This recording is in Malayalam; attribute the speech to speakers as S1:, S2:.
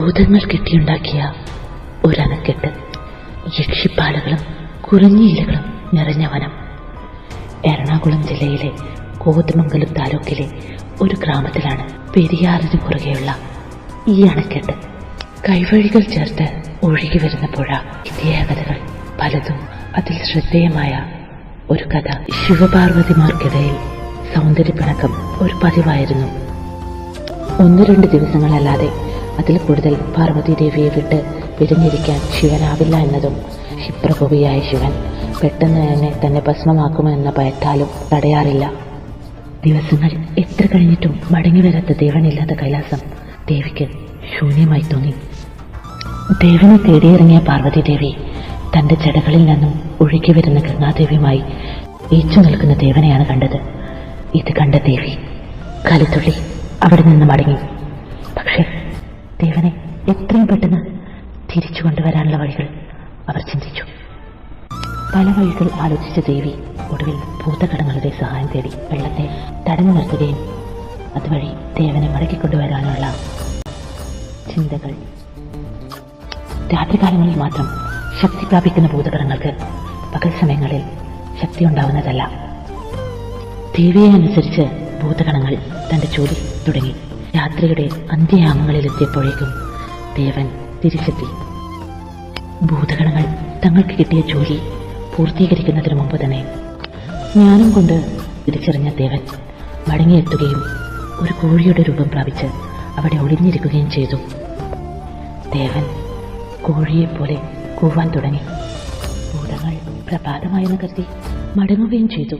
S1: ഭൂതങ്ങൾ കെട്ടിയുണ്ടാക്കിയ ഒരണക്കെട്ട് യക്ഷിപ്പാലകളും ഇലകളും നിറഞ്ഞ വനം. എറണാകുളം ജില്ലയിലെ കോതമംഗലം താലൂക്കിലെ ഒരു ഗ്രാമത്തിലാണ് പെരിയാറിന് കുറുകെയുള്ള ഈ അണക്കെട്ട്. കൈവഴികൾ ചേർത്ത് ഒഴുകി വരുന്ന പുഴ ഇതിഹാകഥകൾ പലതും അതിൽ ശ്രദ്ധേയമായ ഒരു കഥ. ശിവപാർവതിമാർക്കിടയിൽ സൗന്ദര്യപ്പിണക്കം ഒരു പതിവായിരുന്നു. ഒന്ന് രണ്ട് ദിവസങ്ങളല്ലാതെ അതിൽ കൂടുതൽ പാർവതി ദേവിയെ വിട്ട് പിരിഞ്ഞിരിക്കാൻ ശിവനാവില്ല എന്നതും ക്ഷിപ്രകോപിയായ ശിവൻ പെട്ടെന്ന് തന്നെ തന്നെ ഭസ്മമാക്കുമെന്ന ഭയത്താലും തടയാറില്ല. ദിവസങ്ങൾ എത്ര കഴിഞ്ഞിട്ടും മടങ്ങി വരാത്ത ദേവനില്ലാത്ത കൈലാസം ദേവിക്ക് ശൂന്യമായി തോന്നി. ദേവനെ തേടിയിറങ്ങിയ പാർവതി ദേവി തന്റെ ജടകളിൽ നിന്നും ഒഴുകി വരുന്ന ഗംഗാദേവിയുമായി ഏച്ചു നിൽക്കുന്ന ദേവനെയാണ് കണ്ടത്. ഇത് കണ്ട ദേവി കലിത്തുള്ളി അവിടെ നിന്ന് മടങ്ങി. ദേവനെ എത്രയും പെട്ടെന്ന് തിരിച്ചു കൊണ്ടുവരാനുള്ള വഴികൾ അവർ ചിന്തിച്ചു. പല വഴികൾ ആലോചിച്ച ദേവി ഒടുവിൽ ഭൂതഘടങ്ങളുടെ സഹായം തേടി വെള്ളത്തെ തടഞ്ഞു നിർത്തുകയും അതുവഴി ദേവനെ മടക്കിക്കൊണ്ടുവരാനുള്ള ചിന്തകൾ. രാത്രികാലങ്ങളിൽ മാത്രം ശക്തി പ്രാപിക്കുന്ന ഭൂതഗണങ്ങൾക്ക് പകൽ സമയങ്ങളിൽ ശക്തി ഉണ്ടാവുന്നതല്ല. ദേവിയെ അനുസരിച്ച് ഭൂതഗണങ്ങൾ തന്റെ ജോലി തുടങ്ങി. രാത്രിയുടെ അന്ത്യയാമങ്ങളിലെത്തിയപ്പോഴേക്കും ദേവൻ തിരിച്ചെത്തി. ഭൂതഗണങ്ങൾ തങ്ങൾക്ക് കിട്ടിയ ജോലി പൂർത്തീകരിക്കുന്നതിന് മുമ്പ് തന്നെ ജ്ഞാനം കൊണ്ട് തിരിച്ചറിഞ്ഞ ദേവൻ മടങ്ങിയെത്തുകയും ഒരു കോഴിയുടെ രൂപം പ്രാപിച്ച് അവിടെ ഒളിഞ്ഞിരിക്കുകയും ചെയ്തു. ദേവൻ കോഴിയെപ്പോലെ കൂവാൻ തുടങ്ങി. ഭൂതങ്ങൾ പ്രഭാതമായെന്ന് കരുതി മടങ്ങുകയും ചെയ്തു.